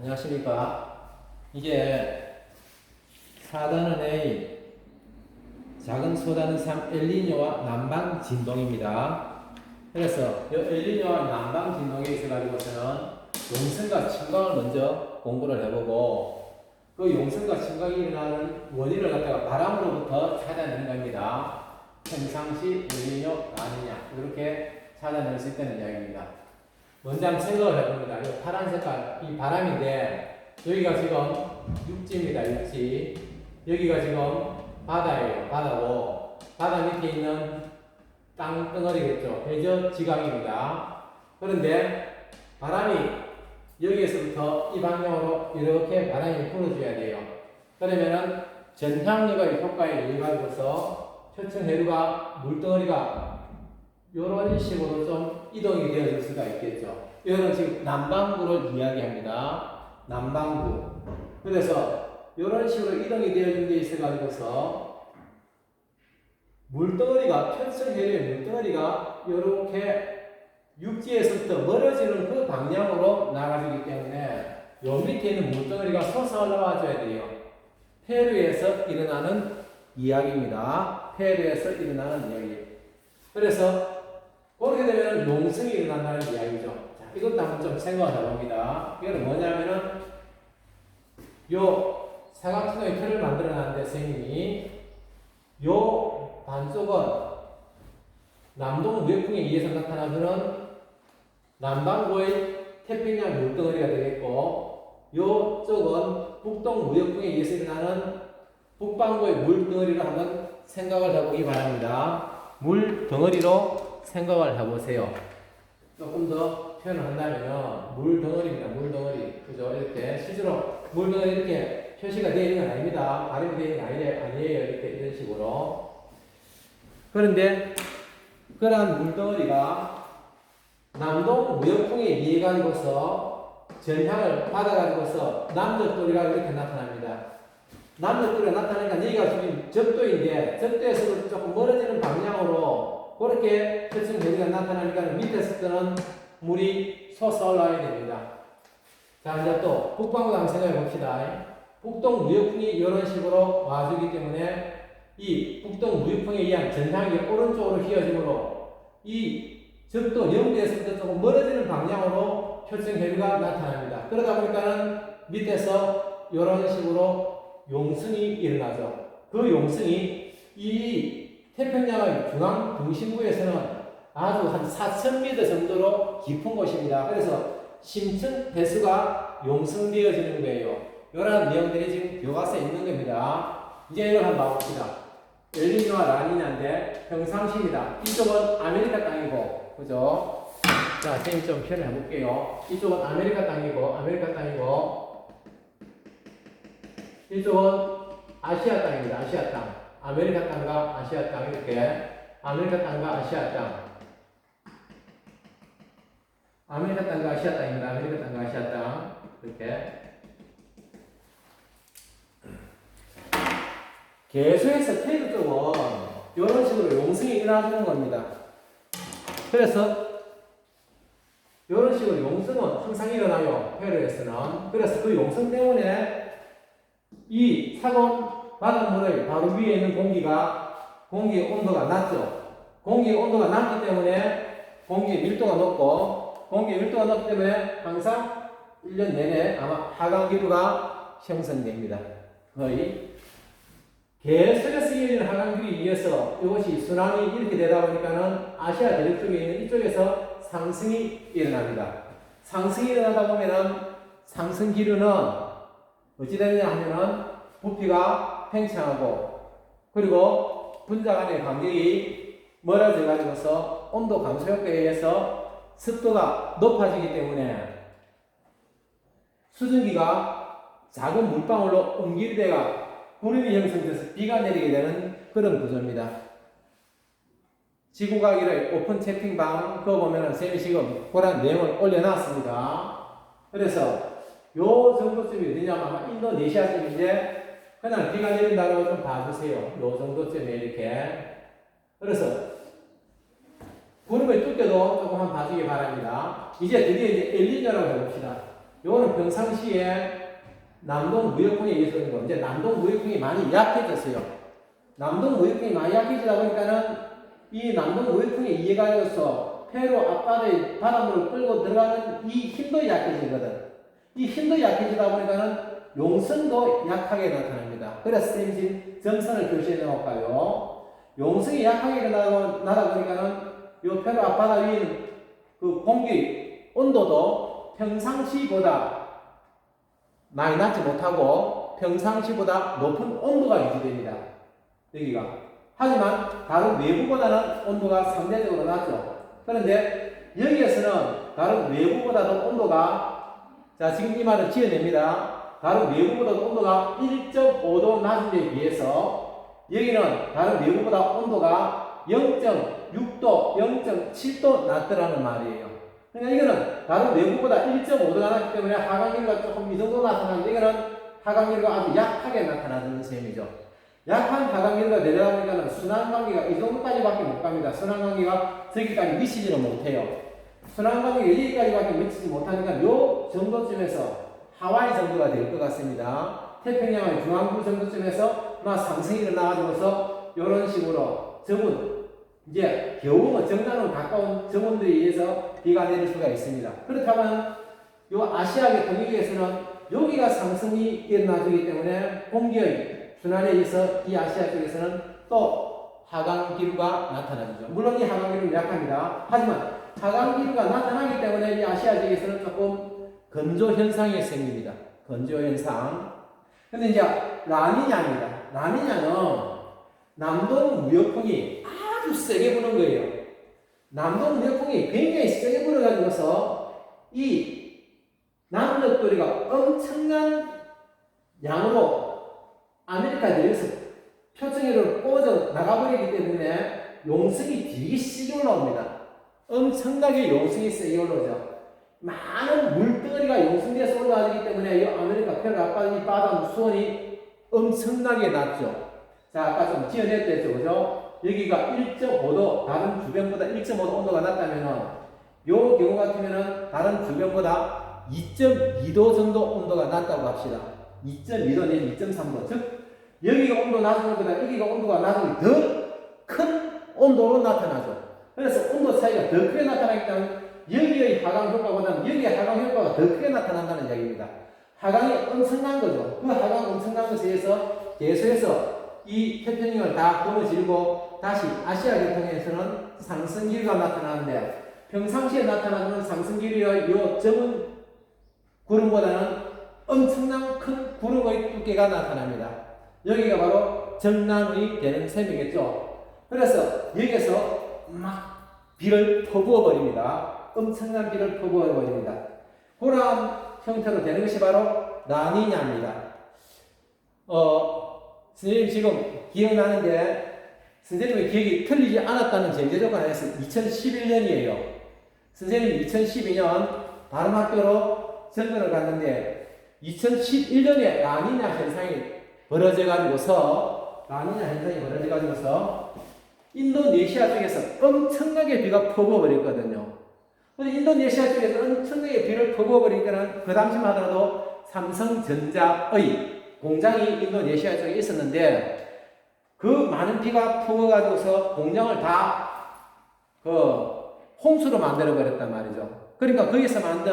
안녕하십니까. 이게 4단은 A, 작은 소단은 3, 엘리뇨와 남방 진동입니다. 그래서 이 엘리뇨와 남방 진동에 있어가지고서는 용성과 침강을 먼저 공부를 해보고 그 용성과 침강이 일어나는 원인을 갖다가 바람으로부터 찾아내는 겁니다. 평상시 엘리뇨 아니냐 이렇게 찾아낼 수 있다는 이야기입니다. 먼저 한번 생각을 해봅니다. 이 파란 색깔, 이 바람인데, 여기가 지금 육지입니다, 육지. 여기가 지금 바다예요, 바다고. 바다 밑에 있는 땅덩어리겠죠. 해저 지강입니다. 그런데 바람이 여기에서부터 이 방향으로 이렇게 바람이 불어줘야 돼요. 그러면은 전향력의 효과에 의해 가지고서 표층 해류가 물덩어리가 이런 식으로 좀 이동이 되어질 수가 있겠죠. 이거는 지금 남방구를 이야기합니다. 남방구. 그래서 이런 식으로 이동이 되어진 데 있어 가지고서 물덩어리가 편성해의 물덩어리가 이렇게 육지에서부터 멀어지는 그 방향으로 나가지기 때문에 요 밑에 있는 물덩어리가 솟아 올라와 줘야 돼요. 페루에서 일어나는 이야기입니다. 페루에서 일어나는 이야기. 그래서 그렇게 되면 용성이 일어난다는 이야기죠. 자, 이것도 한번 좀 생각을 해봅니다. 이거는 뭐냐면은 요 사각형의 틀을 만들어 놨는데 선생님이 요 반쪽은 남동 무역풍에 의해서 나타나는 남반구의 태평양 물덩어리가 되겠고 요 쪽은 북동 무역풍에 의해서 일어나는 북반구의 물덩어리를 한번 생각을 해보기 바랍니다. 물덩어리로 생각을 해보세요. 조금 더 표현을 한다면 물 덩어리입니다. 물 덩어리. 그죠? 이렇게 실제로 물 덩어리 이렇게 표시가 되어 있는 건 아닙니다. 발음이 되어 있는 게 아니에요. 이렇게 이런 식으로. 그런데 그러한 물 덩어리가 남동 무역풍에 의해 가지고서 전향을 받아가지고서 남적도리가 이렇게 나타납니다. 남적도리가 나타나니까 여기가 지금 적도인데 적도에서 조금 멀어지는 방향으로 그렇게 표층 변이가 나타나니까 밑에서 뜨는 물이 솟아 올라와야 됩니다. 자 이제 또 북방으로 한번 생각해 봅시다. 북동 무역풍이 이런 식으로 와주기 때문에 이 북동 무역풍에 의한 전향이 오른쪽으로 휘어지므로 이 적도 영도에서부터 조금 멀어지는 방향으로 표층 해류가 나타납니다. 그러다 보니까는 밑에서 이런 식으로 용성이 일어나죠. 그 용성이 이 태평양의 중앙 중심부에서는 아주 한 4,000m 정도로 깊은 곳입니다. 그래서 심층 배수가 용성되어지는 거예요. 이러한 내용들이 지금 교과서에 있는 겁니다. 이제 이걸 한번 봐봅시다. 엘리뇨와 라니냐인데 평상시입니다. 이쪽은 아메리카 땅이고, 그죠? 자, 선생님 좀 표현을 해볼게요. 이쪽은 아메리카 땅이고, 아메리카 땅이고, 이쪽은 아시아 땅입니다. 아시아 땅. 아메리카 땅과 아시아 땅 이렇게 아메리카 땅과 아시아 땅. 아메리카 땅과 아시아 땅입니다. 아메리카 땅과 아시아 땅 이렇게 계속해서 테이크 쪽은 이런 식으로 용성이 일어나주는 겁니다. 그래서 이런 식으로 용성은 항상 일어나요. 페루에서는. 그래서 그 용성 때문에 이 사gon 바닷물의 바로 위에 있는 공기가 공기의 온도가 낮죠. 공기의 온도가 낮기 때문에 공기의 밀도가 높고 공기의 밀도가 높기 때문에 항상 1년 내내 아마 하강 기류가 형성됩니다. 거의 계속해서 이어지는 하강기류에 의해서 이것이 순환이 이렇게 되다 보니까는 아시아 대륙 쪽에 있는 이쪽에서 상승이 일어납니다. 상승이 일어나다 보면은 상승 기류는 어찌 되느냐 하면은 부피가 팽창하고 그리고 분자 간의 간격이 멀어져 가지고서 온도 감소 효과에 의해서 습도가 높아지기 때문에 수증기가 작은 물방울로 옮길때가 구름이 형성돼서 비가 내리게 되는 그런 구조입니다. 지구가기를 오픈 채팅방 그거 보면은 쌤이 지금 그런 내용을 올려놨습니다. 그래서 요 정도쯤이 어디냐면 인도네시아쯤인데 그냥 비가 내린다고 좀 봐주세요. 요 정도쯤에 이렇게. 그래서 구름의 두께도 조금 한번 봐주기 바랍니다. 이제 드디어 이제 엘리뇨라고 해봅시다. 요거는 평상시에 남동 무역풍에 의해서 그런 거. 이제 남동 무역풍이 많이 약해졌어요. 남동 무역풍이 많이 약해지다 보니까는 이 남동 무역풍에 의해가지고서 페루 앞바다에 바닷물을 끌고 들어가는 이 힘도 약해지거든. 이 힘도 약해지다 보니까는 용성도 약하게 나타납니다. 그래서 쌤이 지금 점선을 표시해 놓을까요? 용성이 약하게 나다 보니까는 요 페루 앞바다 위에는 그 공기 온도도 평상시보다 많이 낮지 못하고 평상시보다 높은 온도가 유지됩니다. 여기가. 하지만 다른 외부보다는 온도가 상대적으로 낮죠. 그런데 여기에서는 다른 외부보다도 온도가 자 지금 이 말을 지어냅니다. 다른 외부보다도 온도가 1.5도 낮은 데 비해서 여기는 다른 외부보다 온도가 0.6도, 0.7도 낮더라는 말이에요. 그러니까 이거는 다른 외부보다 1.5도가 낮기 때문에 하강기류가 조금 이 정도 나타나는데 이거는 하강기류가 아주 약하게 나타나는 셈이죠. 약한 내려다 보니까 순환관계가 이 정도까지밖에 못 갑니다. 순환관계가 저기까지 미치지는 못해요. 순환관계가 여기까지밖에 미치지 못하니까 요 정도쯤에서 하와이 정도가 될 것 같습니다. 태평양의 중앙부 정도쯤에서 막 상승이 일어나가지고서 이런 식으로 저분 이제 겨우는 정단으로 가까운 정원들에 의해서 비가 내릴 수가 있습니다. 그렇다면 요 아시아계 동역에서는 여기가 상승이 일어나주기 때문에 공기의 순환에 의해서 이 아시아 쪽에서는 또 하강 기류가 나타나죠. 물론 이 하강 기류는 약합니다. 하지만 하강 기류가 나타나기 때문에 이 아시아 지역에서는 조금 건조 현상이 생깁니다. 건조 현상. 근데 이제 라니냐입니다. 라니냐는 남동 무역풍이 아주 세게 부는 거예요. 남동 무역풍이 굉장히 세게 불어가지고서 이 남극도리가 엄청난 양으로 아메리카 내에서 표층으로 꽂아 나가버리기 때문에 용성이 되게 세게 올라옵니다. 엄청나게 용성이 세게 올라오죠. 많은 물덩어리가 용성돼서 올라가기 때문에 이 아메리카 편 아까 이 바다 수온이 엄청나게 낮죠. 자, 아까 좀 지어냈댔죠, 그죠? 여기가 1.5도, 다른 주변보다 1.5도 온도가 낮다면은, 요 경우 같으면은, 다른 주변보다 2.2도 정도 온도가 낮다고 합시다. 2.2도 내지 2.3도. 즉, 여기가 온도 낮은 것보다 여기가 온도가 낮은 게 더 큰 온도로 나타나죠. 그래서 온도 차이가 더 크게 나타나기 때문에, 여기의 하강 효과보다는 여기의 하강 효과가 더 크게 나타난다는 이야기입니다. 하강이 엄청난 거죠. 그 하강 엄청난 것에 의해서 계속해서 이 태평양을 다 거머쥐고 다시 아시아 계통에서는 상승기류가 나타나는데 평상시에 나타나는 상승기류의 요 적은 구름보다는 엄청난 큰 구름의 두께가 나타납니다. 여기가 바로 정난의 되는 셈이겠죠. 그래서 여기에서 막 비를 퍼부어 버립니다. 엄청난 비를 퍼부어 버립니다. 그러한 형태로 되는 것이 바로 라니냐입니다. 어, 선생님 지금 기억나는데 선생님의 기억이 틀리지 않았다는 전제 조건 안에서 2011년이에요. 선생님 2012년 다른 학교로 전전을 갔는데 2011년에 라니냐 현상이 벌어져 가지고서 라니냐 현상이 벌어져 가지고서 인도네시아 쪽에서 엄청나게 비가 퍼부어 버렸거든요. 근데 인도네시아 쪽에서 엄청나게 비를 퍼부어 버리니까 그 당시만 하더라도 삼성전자의 공장이 인도네시아 쪽에 있었는데 그 많은 비가 퍼가지고서 공장을 다 그 홍수로 만들어 버렸단 말이죠. 그러니까 거기서 만든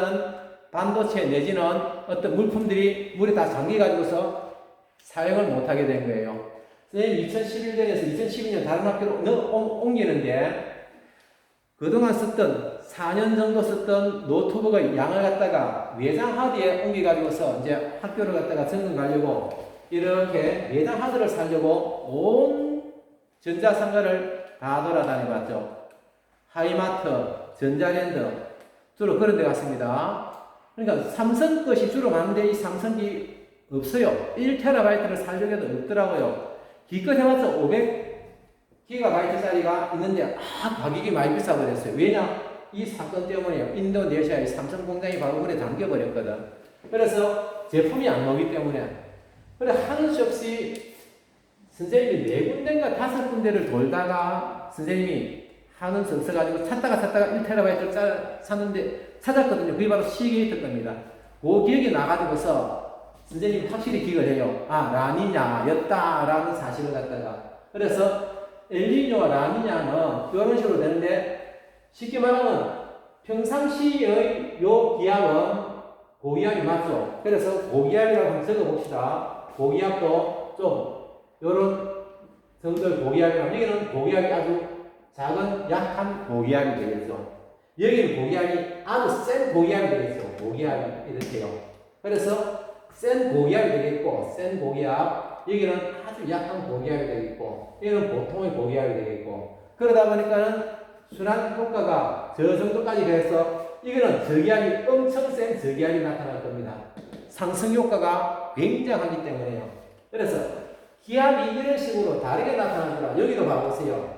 반도체 내지는 어떤 물품들이 물에 다 잠겨 가지고서 사용을 못 하게 된 거예요. 선생님 2011년에서 2012년 다른 학교로 옮기는데 그동안 썼던 4년 정도 썼던 노트북의 양을 갖다가 외장 하드에 옮겨가지고서 이제 학교를 갖다가 전금 가려고 이렇게 외장 하드를 사려고 온 전자상가를 다 돌아다녀봤죠. 하이마트, 전자랜드 주로 그런 데 갔습니다. 그러니까 삼성 것이 주로 많은데 이 삼성이 없어요. 1TB를 살려고 해도 없더라고요. 기껏 해봤자 500GB짜리가 있는데 아 가격이 많이 비싸버렸어요. 왜냐? 이 사건 때문에 인도네시아의 삼성 공장이 바로 물에 잠겨버렸거든. 그래서 제품이 안 나오기 때문에 그래 하는 수 없이 선생님이 네 군데인가 다섯 군데를 돌다가 선생님이 하는 수 없어가지고 찾다가 찾다가 1TB를 짜 샀는데 찾았거든요. 그게 바로 시게이트 겁니다. 그 기억이 나가지고서 선생님이 확실히 기억을 해요. 아, 라니냐였다라는 사실을 갖다가. 그래서 엘니뇨와 라니냐는 이런 식으로 되는데 쉽게 말하면 평상시의 요 기압은 고기압이 맞죠? 그래서 고기압이라고 한번 적어봅시다. 고기압도 좀 요런 정도의 고기압이라면 여기는 고기압이 아주 작은 약한 고기압이 되겠죠. 여기는 고기압이 아주 센 고기압이 되겠죠. 고기압이 이렇게요. 그래서 센 고기압이 되겠고, 센 고기압, 여기는 아주 약한 고기압이 되겠고, 여기는 보통의 고기압이 되겠고, 그러다 보니까는 순환 효과가 저 정도까지 돼서 이거는 저기압이 엄청 센 저기압이 나타날 겁니다. 상승 효과가 굉장하기 때문에요. 그래서 기압이 이런 식으로 다르게 나타나더라. 여기도 봐보세요.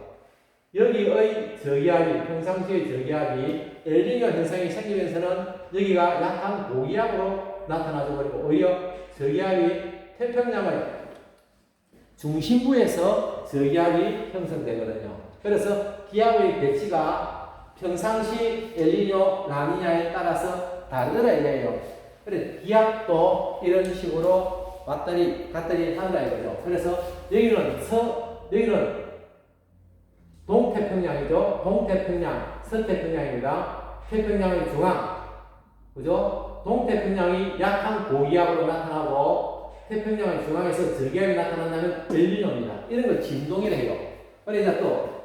여기의 저기압이 평상시의 저기압이 엘니뇨 현상이 생기면서는 여기가 약한 고기압으로 나타나져 버리고 오히려 저기압이 태평양의 중심부에서 저기압이 형성되거든요. 그래서 기압의 배치가 평상시 엘니뇨 라니냐에 따라서 다르더라 이거예요. 그래 기압도 이런 식으로 왔다리 갔다리 한다 이거죠. 그래서 여기는 서 여기는 동태평양이죠. 동태평양, 서태평양입니다. 태평양의 중앙, 그죠? 동태평양이 약한 고기압으로 나타나고 태평양의 중앙에서 저기압이 나타난다면 엘니뇨입니다. 이런 걸 진동이라 해요. 그러니까 또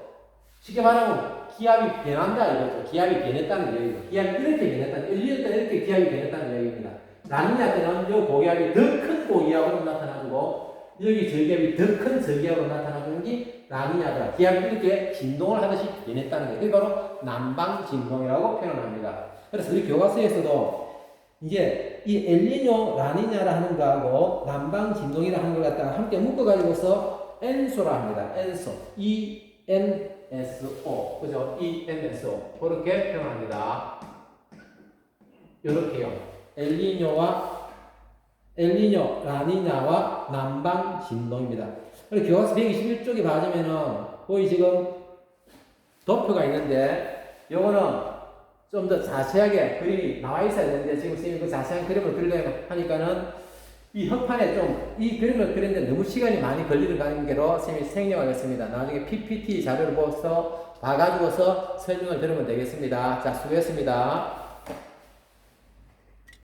쉽게 말하면 기압이 변한다 이거죠. 기압이 변했다는 얘기죠. 기압이 이렇게 변했다는, 엘니뇨 때는 이렇게 기압이 변했다는 얘기입니다. 라니냐 때는 이 고기압이 더 큰 고기압으로 나타나고 여기 저기압이 더 큰 저기압으로 나타나는 게 라니냐다. 기압이 이렇게 진동을 하듯이 변했다는 게. 바로 난방 진동이라고 표현합니다. 그래서 우리 교과서에서도 이제 이 엘니뇨 라니냐라 하는 거하고 난방 진동이라 하는 걸 갖다가 함께 묶어 가지고서 엔소라 합니다. 엔소. E N S O. 그죠? E N S O. 그렇게 표현합니다. 이렇게요. 엘니뇨와 엘니뇨, 라니냐와 남방 진동입니다. 교과서 121쪽에 봐주면은 거기 지금 도표가 있는데 요거는 좀 더 자세하게 그림이 나와 있어야 되는데 지금 선생님이 그 자세한 그림을 그리려고 하니까는 이 흑판에 좀 이 그림을 그리는데 너무 시간이 많이 걸리는 관계로 선생님이 생략하겠습니다. 나중에 PPT 자료를 보고서 봐가지고서 설명을 들으면 되겠습니다. 자, 수고했습니다.